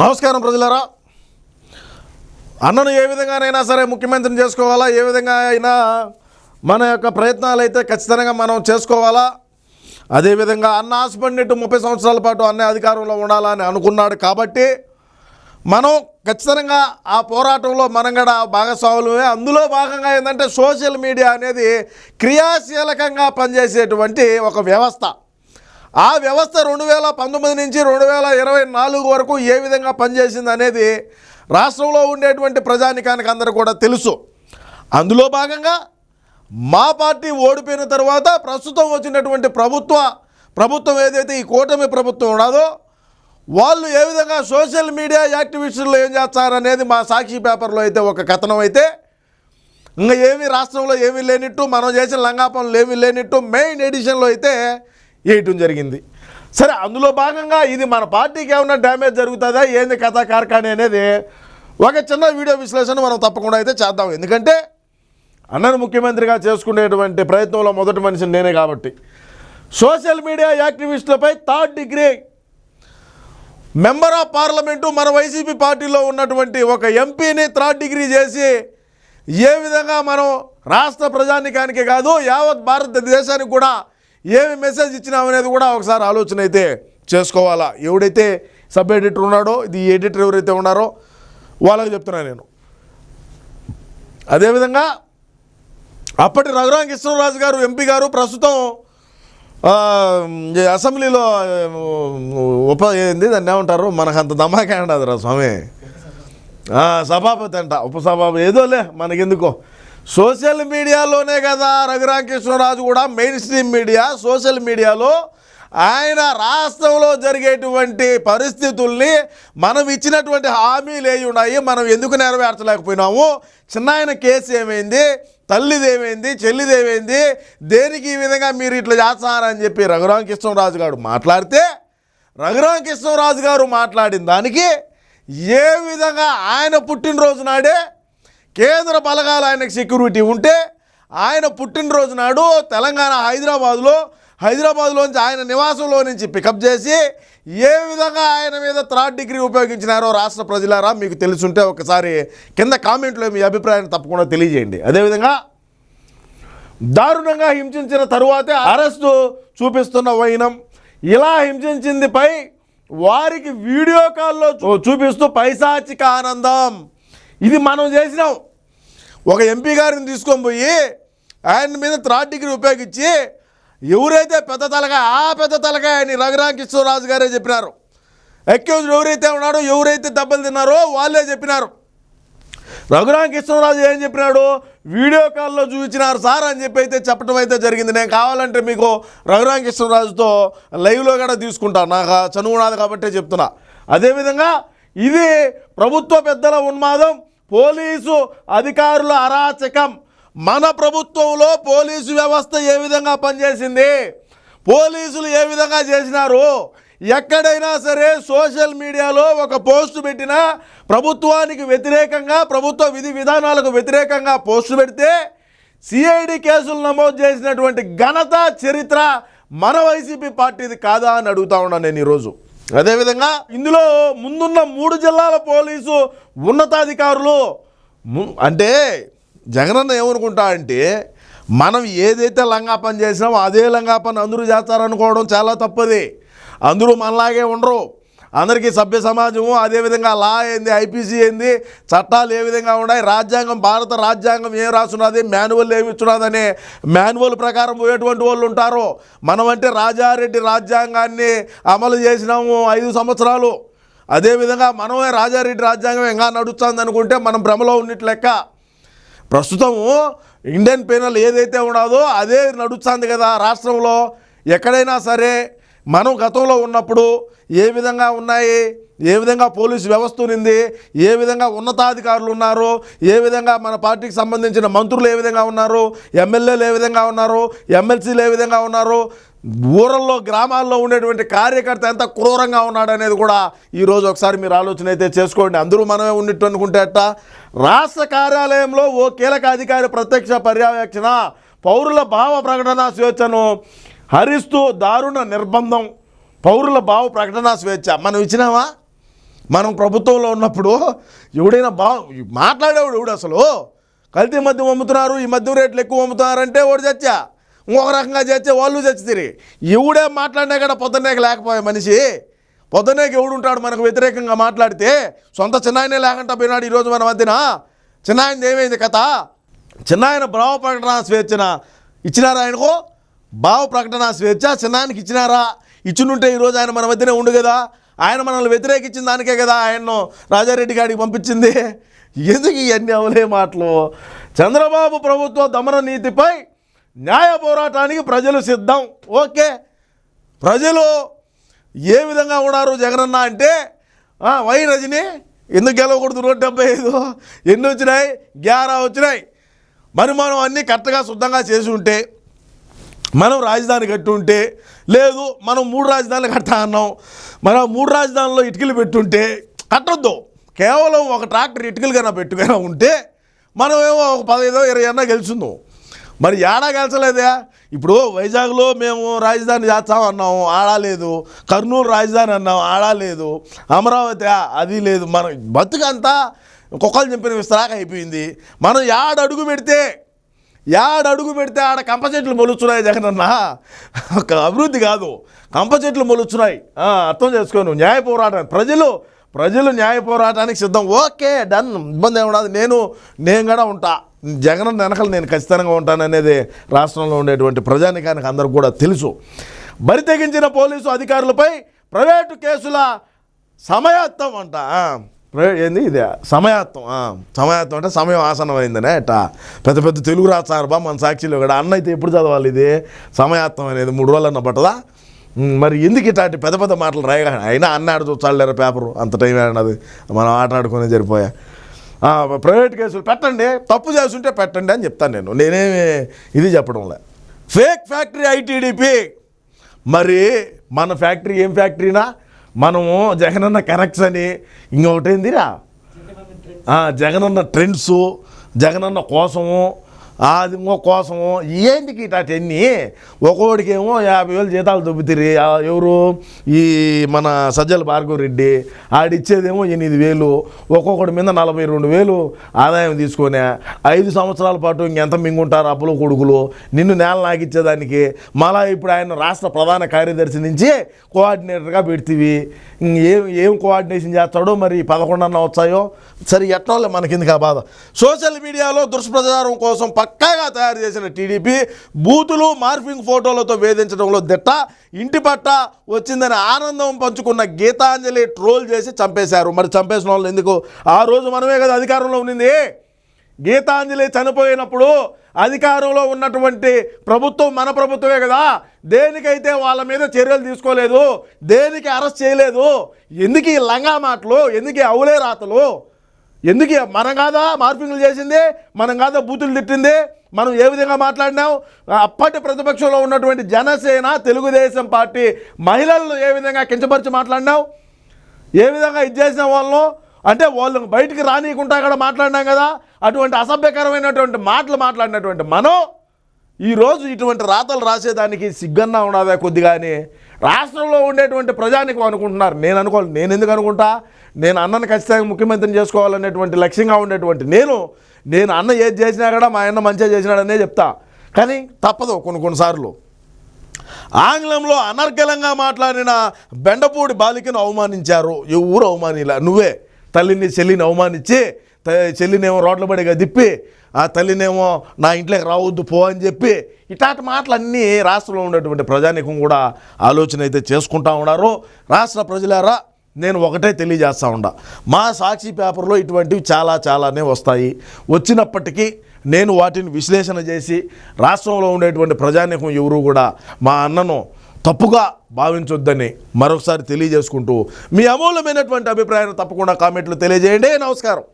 నమస్కారం ప్రజలారా. అన్నను ఏ విధంగానైనా సరే ముఖ్యమంత్రిని చేసుకోవాలా? ఏ విధంగా అయినా మన యొక్క ప్రయత్నాలు అయితే ఖచ్చితంగా మనం చేసుకోవాలా? అదేవిధంగా అన్న ఆశపడినట్టు ముప్పై సంవత్సరాల పాటు అన్న అధికారంలో ఉండాలని అనుకున్నాడు కాబట్టి మనం ఖచ్చితంగా ఆ పోరాటంలో మనం కూడా భాగస్వాములమే. అందులో భాగంగా ఏంటంటే సోషల్ మీడియా అనేది క్రియాశీలకంగా పనిచేసేటువంటి ఒక వ్యవస్థ. ఆ వ్యవస్థ రెండు వేల పంతొమ్మిది నుంచి రెండు వేల ఇరవై నాలుగు వరకు ఏ విధంగా పనిచేసింది అనేది రాష్ట్రంలో ఉండేటువంటి ప్రజానికానికి అందరూ కూడా తెలుసు. అందులో భాగంగా మా పార్టీ ఓడిపోయిన తర్వాత ప్రస్తుతం వచ్చినటువంటి ప్రభుత్వ ప్రభుత్వం ఏదైతే ఈ కూటమి ప్రభుత్వం ఉన్నదో వాళ్ళు ఏ విధంగా సోషల్ మీడియా యాక్టివిస్టులు ఏం చేస్తారనేది మా సాక్షి పేపర్లో అయితే ఒక కథనం అయితే. ఇంకా ఏమీ రాష్ట్రంలో ఏమీ లేనిట్టు మనం చేసిన లంగాపనులు ఏమీ లేనిట్టు మెయిన్ ఎడిషన్లో అయితే వేయటం జరిగింది. సరే అందులో భాగంగా ఇది మన పార్టీకి ఏమైనా డ్యామేజ్ జరుగుతుందా? ఏంది కథా కార్ఖానీ అనేది? ఒక చిన్న వీడియో విశ్లేషణ మనం తప్పకుండా అయితే చేద్దాం. ఎందుకంటే అన్నను ముఖ్యమంత్రిగా చేసుకునేటువంటి ప్రయత్నంలో మొదటి మనిషిని నేనే కాబట్టి. Social media యాక్టివిస్టులపై third degree member of parliament మన వైసీపీ పార్టీలో ఉన్నటువంటి ఒక ఎంపీని థర్డ్ డిగ్రీ చేసి ఏ విధంగా మనం రాష్ట్ర ప్రజానికానికి కాదు యావత్ భారతదేశానికి కూడా ఏమి మెసేజ్ ఇచ్చినామనేది కూడా ఒకసారి ఆలోచన అయితే చేసుకోవాలా? ఎవడైతే సబ్ ఎడిటర్ ఉన్నాడో ఇది ఎడిటర్ ఎవరైతే ఉన్నారో వాళ్ళకి చెప్తున్నాను నేను. అదేవిధంగా అప్పటి రఘురామ కృష్ణరాజు గారు ఎంపీ గారు ప్రస్తుతం ఈ అసెంబ్లీలో ఉప ఏంది దాన్ని ఏమంటారు? మనకు అంత దమాకే ఉండదు స్వామి. సభాపతి అంట ఉపసభాపతి ఏదోలే మనకెందుకో. సోషల్ మీడియాలోనే కదా రఘురామకృష్ణరాజు కూడా మెయిన్ స్ట్రీమ్ మీడియా. సోషల్ మీడియాలో ఆయన రాష్ట్రంలో జరిగేటువంటి పరిస్థితుల్ని మనం ఇచ్చినటువంటి హామీలు ఏవి ఉన్నాయి. మనం ఎందుకు నెరవేర్చలేకపోయినాము? చిన్న ఆయన కేసు ఏమైంది? తల్లిది ఏమైంది? చెల్లిది ఏమైంది? దేనికి ఈ విధంగా మీరు ఇట్లా చేస్తారని చెప్పి రఘురామకృష్ణరాజు గారు మాట్లాడితే రఘురామకృష్ణరాజు గారు మాట్లాడిన దానికి ఏ విధంగా ఆయన పుట్టినరోజు నాడే కేంద్ర బలగాల ఆయనకు సెక్యూరిటీ ఉంటే ఆయన పుట్టినరోజు నాడు తెలంగాణ హైదరాబాద్లో హైదరాబాద్లోంచి ఆయన నివాసంలో నుంచి పికప్ చేసి ఏ విధంగా ఆయన మీద థర్డ్ డిగ్రీ ఉపయోగించినారో రాష్ట్ర ప్రజలారా మీకు తెలుసుంటే ఒకసారి కింద కామెంట్లో మీ అభిప్రాయాన్ని తప్పకుండా తెలియజేయండి. అదేవిధంగా దారుణంగా హింసించిన తరువాతే అరెస్టు చూపిస్తున్న వైనం. ఇలా హింసించిందిపై వారికి వీడియో కాల్లో చూ- చూపిస్తూ పైశాచిక ఆనందం. ఇది మనం చేసినాం. ఒక ఎంపీ గారిని తీసుకొని పోయి ఆయన మీద థర్డ్ డిగ్రీ ఉపయోగించి ఎవరైతే పెద్ద తలకాయ ఆ పెద్ద తలకాయ అని రఘురామ కిషోరాజు గారే చెప్పినారు. అక్యూజ్డ్ ఎవరైతే ఉన్నాడో ఎవరైతే దెబ్బలు తిన్నారో వాళ్ళే చెప్పినారు. రఘురామ కృష్ణరాజు ఏం చెప్పినాడు? వీడియో కాల్లో చూపించినారు సార్ అని చెప్పి అయితే చెప్పడం అయితే జరిగింది. నేను కావాలంటే మీకు రఘురామ కృష్ణరాజుతో లైవ్లో కూడా తీసుకుంటాను నాకు చనువు ఉన్నది కాబట్టే చెప్తున్నా. అదేవిధంగా ఇది ప్రభుత్వ పెద్దల ఉన్మాదం. పోలీసు అధికారుల అరాచకం. మన ప్రభుత్వంలో పోలీసు వ్యవస్థ ఏ విధంగా పనిచేసింది? పోలీసులు ఏ విధంగా చేసినారు? ఎక్కడైనా సరే సోషల్ మీడియాలో ఒక పోస్టు పెట్టినా ప్రభుత్వానికి వ్యతిరేకంగా ప్రభుత్వ విధి విధానాలకు వ్యతిరేకంగా పోస్టు పెడితే సిఐడి కేసులు నమోదు చేసినటువంటి ఘనత చరిత్ర మన వైసీపీ పార్టీది కాదా అని అడుగుతా ఉన్నాను నేను ఈరోజు. అదేవిధంగా ఇందులో ముందున్న మూడు జిల్లాల పోలీసు ఉన్నతాధికారులు అంటే జగనన్న ఏమనుకుంటా అంటే మనం ఏదైతే లంగా పని చేసినామో అదే లంగా పని అందరూ చేస్తారనుకోవడం చాలా తప్పది. అందరూ మనలాగే ఉండరు. అందరికీ సభ్య సమాజము అదేవిధంగా లా ఏంది ఐపీసీ ఏంది చట్టాలు ఏ విధంగా ఉన్నాయి రాజ్యాంగం భారత రాజ్యాంగం ఏం రాస్తున్నది మాన్యువల్ ఏమి ఇస్తున్నదని మాన్యువల్ ప్రకారం పోయేటువంటి వాళ్ళు ఉంటారు. మనమంటే రాజారెడ్డి రాజ్యాంగాన్ని అమలు చేసినాము ఐదు సంవత్సరాలు. అదేవిధంగా మనమే రాజారెడ్డి రాజ్యాంగం ఇంకా నడుస్తుంది అనుకుంటే మనం భ్రమలో ఉన్నట్లు లెక్క. ప్రస్తుతము ఇండియన్ పీనల్ ఏదైతే ఉన్నదో అదే నడుస్తుంది కదా రాష్ట్రంలో. ఎక్కడైనా సరే మనం గతంలో ఉన్నప్పుడు ఏ విధంగా ఉన్నాయి? ఏ విధంగా పోలీసు వ్యవస్థ ఉంది ఏ విధంగా ఉన్నతాధికారులు ఉన్నారు? ఏ విధంగా మన పార్టీకి సంబంధించిన మంత్రులు ఏ విధంగా ఉన్నారు? ఎమ్మెల్యేలు ఏ విధంగా ఉన్నారు? ఎమ్మెల్సీలు ఏ విధంగా ఉన్నారు? ఊరల్లో గ్రామాల్లో ఉండేటువంటి కార్యకర్త ఎంత క్రూరంగా ఉన్నాడు అనేది కూడా ఈరోజు ఒకసారి మీరు ఆలోచన అయితే చేసుకోండి. అందరూ మనమే ఉన్నట్టు అనుకుంటే అట్ట రాష్ట్ర కార్యాలయంలో ఓ కీలక అధికారి ప్రత్యక్ష పర్యవేక్షణ పౌరుల భావ ప్రకటన స్వేచ్ఛను హరిస్తూ దారుణ నిర్బంధం పౌరుల భావ ప్రకటన స్వేచ్ఛ. మనం ఇచ్చినామా? మనం ప్రభుత్వంలో ఉన్నప్పుడు ఎవడైనా బా మాట్లాడేవాడు ఎవడు అసలు? కల్తీ మద్యం అమ్ముతున్నారు ఈ మద్యం రేట్లు ఎక్కువ అమ్ముతున్నారంటే వాడు చచ్చా? ఇంకొక రకంగా చచ్చే వాళ్ళు చచ్చితిరి ఎవడే మాట్లాడినా కూడా పొద్దున్నేక లేకపోయే మనిషి. పొద్దున్నేక ఎవడుంటాడు మనకు వ్యతిరేకంగా మాట్లాడితే? సొంత చిన్నాయనే లేకుండా పోయినాడు ఈరోజు మన మధ్యన. చిన్నాయనది ఏమైంది కథ? చిన్నాయన భావ ప్రకటన స్వేచ్ఛన ఇచ్చినారా ఆయనకు? భావ ప్రకటన స్వేచ్ఛ చిన్నానికి ఇచ్చినారా? ఇచ్చినుంటే ఈరోజు ఆయన మన మధ్యనే ఉండు కదా? ఆయన మనల్ని వ్యతిరేకించిన దానికే కదా ఆయన్ను రాజారెడ్డి గారికి పంపించింది. ఎందుకు ఇవన్నీ అవలే మాటలు? చంద్రబాబు ప్రభుత్వ దమన నీతిపై న్యాయ పోరాటానికి ప్రజలు సిద్ధం. ఓకే. ప్రజలు ఏ విధంగా ఉన్నారు జగనన్న అంటే వై రజని? ఎందుకు గెలవకూడదు నూట డెబ్బై ఐదు? ఎన్ని వచ్చినాయి? గ్యారా వచ్చినాయి. మరి మనం అన్నీ కరెక్ట్గా శుద్ధంగా చేసి ఉంటే మనం రాజధాని కట్టుంటే లేదు మనం మూడు రాజధానులు కట్టా అన్నాం. మనం మూడు రాజధానుల్లో ఇటుకలు పెట్టుంటే కట్టొద్దు. కేవలం ఒక ట్రాక్టర్ ఇటుకలు కన్నా పెట్టుకైనా ఉంటే మనమేమో ఒక పదహైదో ఇరవై అన్నా గెలుచుందాం. మరి ఏడా గెలిచలేదా? ఇప్పుడు వైజాగ్లో మేము రాజధాని చేస్తాం అన్నాము ఆడలేదు కర్నూలు రాజధాని అన్నాం ఆడలేదు అమరావతి అది లేదు. మన బతుకంతా కుక్కలు చెప్పిన విస్తరాక అయిపోయింది. మనం ఏడు అడుగు పెడితే యాడ అడుగు పెడితే ఆడ కంప చెట్లు మొలుచున్నాయి జగనన్న ఒక అభివృద్ధి కాదు. కంప చెట్లు మొలుచున్నాయి. అర్థం చేసుకోను న్యాయ పోరాటం ప్రజలు ప్రజలు న్యాయ పోరాటానికి సిద్ధం. Okay done. ఇబ్బంది ఏమి ఉండదు. నేను నేను కూడా ఉంటా. జగన్ వెనకలు నేను ఖచ్చితంగా ఉంటాననేది రాష్ట్రంలో ఉండేటువంటి ప్రజానికానికి అందరికి కూడా తెలుసు. బరి తెగించిన పోలీసు అధికారులపై ప్రైవేటు కేసుల సమయత్వం అంట. ఏంది ఇది? సమయాత్వం సమయాత్వం అంటే సమయం ఆసనమైందనే అట. పెద్ద పెద్ద తెలుగు రాస్తారు బా మన సాక్షిలో కూడా అన్న అయితే ఎప్పుడు చదవాలి ఇది? సమయాత్వం అనేది మూడు రోజులన్న పట్టదా? మరి ఎందుకు ఇట్లాంటి పెద్ద పెద్ద మాటలు రాయగా? అయినా అన్నాడు చూచాలేరు పేపరు? అంత టైం అన్నది మనం ఆటలాడుకునే సరిపోయా? ప్రైవేట్ కేసులు పెట్టండి. తప్పు చేస్తుంటే పెట్టండి అని చెప్తాను నేను. నేనేమి ఇది చెప్పడంలే ఫేక్ ఫ్యాక్టరీ ఐటీడీపీ. మరి మన ఫ్యాక్టరీ ఏం ఫ్యాక్టరీనా? మనము జగనన్న కనెక్ట్స్ అని. ఇంకొకటి ఏందిరా జగనన్న ట్రెండ్స్ జగనన్న కోసము అది ఇంకో కోసము ఏంటికి ఇటాటన్నీ ఒక్కోడికేమో యాభై వేలు జీతాలు దొబ్బుతిరి. ఎవరు? ఈ మన సజ్జల భార్గవ రెడ్డి. ఆడిచ్చేదేమో ఎనిమిది వేలు. ఒక్కొక్కడి మీద నలభై రెండు వేలు ఆదాయం తీసుకొని. ఐదు సంవత్సరాల పాటు ఇంకెంత మింగుంటారు అప్పులు కొడుకులు? నిన్ను నేల నాకిచ్చేదానికి మళ్ళా ఇప్పుడు ఆయన రాష్ట్ర ప్రధాన కార్యదర్శి నుంచి కోఆర్డినేటర్గా పెడితివి. ఏం ఏం కోఆర్డినేషన్ చేస్తాడో మరి పదకొండన్న వచ్చాయో? సరే ఎట్లా మనకిందుకు ఆ బాధ. సోషల్ మీడియాలో దుష్ప్రచారం కోసం పక్కాగా తయారు చేసిన టీడీపీ బూతులు మార్ఫింగ్ ఫోటోలతో వేధించడంలో దిట్ట ఇంటి పట్ట వచ్చిందని ఆనందం పంచుకున్న గీతాంజలి ట్రోల్ చేసి చంపేశారు. మరి చంపేసిన వాళ్ళు ఎందుకు? ఆ రోజు మనమే కదా అధికారంలో ఉన్నింది. గీతాంజలి చనిపోయినప్పుడు అధికారంలో ఉన్నటువంటి ప్రభుత్వం మన ప్రభుత్వమే కదా. దేనికైతే వాళ్ళ మీద చర్యలు తీసుకోలేదు దేనికి అరెస్ట్ చేయలేదు ఎందుకు ఈ లంగా మాటలు ఎందుకు ఈ అవులే రాతలు ఎందుకు మనం కాదా మార్పింగ్లు చేసింది? మనం కాదా బూతులు తిట్టింది? మనం ఏ విధంగా మాట్లాడినాం? అప్పటి ప్రతిపక్షంలో ఉన్నటువంటి జనసేన తెలుగుదేశం పార్టీ మహిళలను ఏ విధంగా కించపరిచి మాట్లాడినావు ఏ విధంగా ఇది చేసిన వాళ్ళు అంటే వాళ్ళు బయటికి రానియకుండా కూడా మాట్లాడినాం కదా? అటువంటి అసభ్యకరమైనటువంటి మాటలు మాట్లాడినటువంటి మనం ఈరోజు ఇటువంటి రాతలు రాసేదానికి సిగ్గన్నా ఉన్నదా కొద్దిగానే. రాష్ట్రంలో ఉండేటువంటి ప్రజానికి అనుకుంటున్నారు. నేను అనుకోవాలి. నేను ఎందుకు అనుకుంటా? నేను అన్నను ఖచ్చితంగా ముఖ్యమంత్రిని చేసుకోవాలనేటువంటి లక్ష్యంగా ఉండేటువంటి నేను నేను అన్న ఏది చేసినా కూడా మా అన్న మంచిగా చేసినాడనే చెప్తా. కానీ తప్పదు కొన్ని కొన్నిసార్లు ఆంగ్లంలో అనర్గలంగా మాట్లాడిన బెండపూడి బాలికను అవమానించారు. ఎవరు అవమానిలా? నువ్వే. తల్లిని చెల్లిని అవమానించి చెల్లినేమో రోడ్ల పడిగా తిప్పి ఆ తల్లినేమో నా ఇంట్లోకి రావద్దు పో అని చెప్పి ఇట్లాంటి మాటలన్నీ రాష్ట్రంలో ఉన్నటువంటి ప్రజానీకం కూడా ఆలోచన అయితే చేసుకుంటా ఉన్నారు. రాష్ట్ర ప్రజలారా నేను ఒకటే తెలియజేస్తా ఉండా మా సాక్షి పేపర్లో ఇటువంటివి చాలా చాలానే వస్తాయి. వచ్చినప్పటికీ నేను వాటిని విశ్లేషణ చేసి రాష్ట్రంలో ఉండేటువంటి ప్రజానీకం ఎవరు కూడా మా అన్నను తప్పుగా భావించొద్దని మరొకసారి తెలియజేసుకుంటూ మీ అమూల్యమైనటువంటి అభిప్రాయాన్ని తప్పకుండా కామెంట్లు తెలియజేయండి. నమస్కారం.